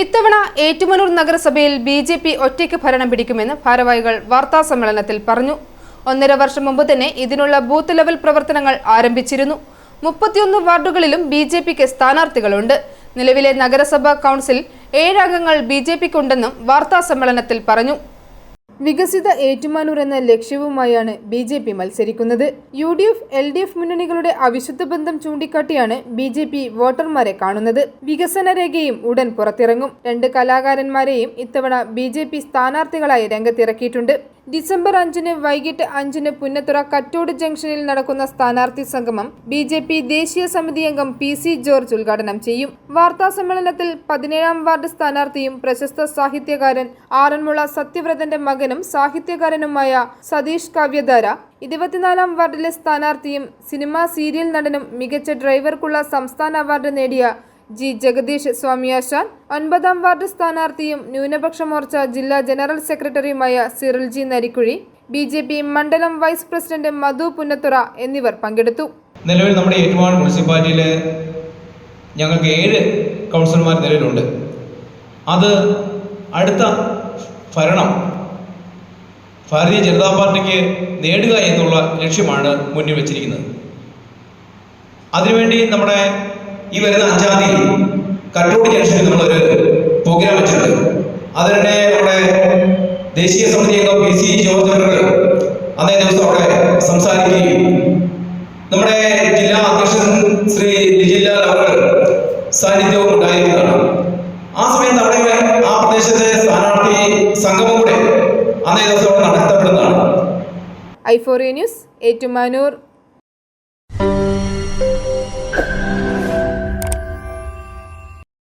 ഇത്തവണ ഏറ്റുമാനൂർ നഗരസഭയിൽ B J P ഒറ്റയ്ക്ക് ഭരണം പിടിക്കുമെന്ന് ഭാരവാഹികൾ വാർത്താസമ്മേളനത്തിൽ പറഞ്ഞു. ഒന്നര വർഷം മുമ്പ് തന്നെ ഇതിനുള്ള ബൂത്ത് ലെവൽ പ്രവർത്തനങ്ങൾ ആരംഭിച്ചിരുന്നു. മുപ്പത്തിയൊന്ന് വാർഡുകളിലും ബി ജെ പിക്ക് സ്ഥാനാർത്ഥികളുണ്ട്. നിലവിലെ നഗരസഭാ കൗൺസിൽ ഏഴംഗങ്ങൾ ബി ജെ പിക്കുണ്ടെന്നും വാർത്താസമ്മേളനത്തിൽ പറഞ്ഞു. വികസിത ഏറ്റുമാനൂർ എന്ന ലക്ഷ്യവുമായാണ് ബി ജെ പി മത്സരിക്കുന്നത്. U D F L D F മുന്നണികളുടെ അവിശുദ്ധ ബന്ധം ചൂണ്ടിക്കാട്ടിയാണ് ബി ജെ പി വോട്ടർമാരെ കാണുന്നത്. വികസന രേഖയും ഉടൻ പുറത്തിറങ്ങും. രണ്ട് കലാകാരന്മാരെയും ഇത്തവണ ബി ജെ പി സ്ഥാനാർത്ഥികളായി രംഗത്തിറക്കിയിട്ടുണ്ട്. ഡിസംബർ അഞ്ചിന് വൈകിട്ട് അഞ്ചിന് പുന്നത്തുറ കറ്റോട് ജംഗ്ഷനിൽ നടക്കുന്ന സ്ഥാനാർത്ഥി സംഗമം ബി ജെ പി ദേശീയ സമിതി അംഗം പി സി ജോർജ് ഉദ്ഘാടനം ചെയ്യും. വാർത്താ സമ്മേളനത്തിൽ പതിനേഴാം വാർഡ് സ്ഥാനാർത്ഥിയും പ്രശസ്ത സാഹിത്യകാരൻ ആറന്മുള സത്യവ്രതന്റെ മകനും സാഹിത്യകാരനുമായ സതീഷ് കാവ്യധാര ഇരുപത്തിനാലാം വാർഡിലെ സ്ഥാനാർത്ഥിയും സിനിമാ സീരിയൽ നടനും മികച്ച ഡ്രൈവർക്കുള്ള സംസ്ഥാന അവാർഡ് നേടിയ ജി ജഗദീഷ് സ്വാമിയാശാൻ ഒൻപതാം വാർഡ് സ്ഥാനാർത്ഥിയും ന്യൂനപക്ഷ മോർച്ച ജില്ലാ ജനറൽ സെക്രട്ടറിയുമായ Cyril G Narikuzhy B J P മണ്ഡലം വൈസ് പ്രസിഡന്റ് മധു പുന്നത്തുറ എന്നിവർ പങ്കെടുത്തു. നിലവിൽ നമ്മുടെ ഏറ്റുമാനൂർ മുനിസിപ്പാലിറ്റിയിൽ ഞങ്ങൾക്ക് ഏഴ് കൗൺസിലർമാർ നിലവിലുണ്ട്. അത് അടുത്ത ഭരണം ഭാരതീയ ജനതാ പാർട്ടിക്ക് നേടുക എന്നുള്ള ലക്ഷ്യമാണ് മുന്നിൽ വെച്ചിരിക്കുന്നത്. അതിനുവേണ്ടി നമ്മുടെ ഈ വരുന്ന അഞ്ചാം തീയതി കട്ടോട് ജംഗ്ഷനിൽ നമ്മളൊരു പ്രോഗ്രാം വെച്ചിട്ടുണ്ട്. അതിനിടെ നമ്മുടെ ദേശീയ സമിതി അംഗം പി സി ജോർജ് അതേ ദിവസം അവിടെ സംസാരിക്കുകയും നമ്മുടെ ജില്ലാ അധ്യക്ഷൻ ശ്രീ ലിജില്ലാൽ അവർ സാന്നിധ്യവും ഉണ്ടായിരുന്നതാണ് ആ സമയത്ത് അവിടെ ആ പ്രദേശത്തെ സ്ഥാനാർത്ഥി സംഗമം കൂടെ അതേ ദിവസം അവിടെ നടത്തപ്പെടുന്നതാണ്. ഐഫോറിയ ന്യൂസ് ഏറ്റുമാനൂർ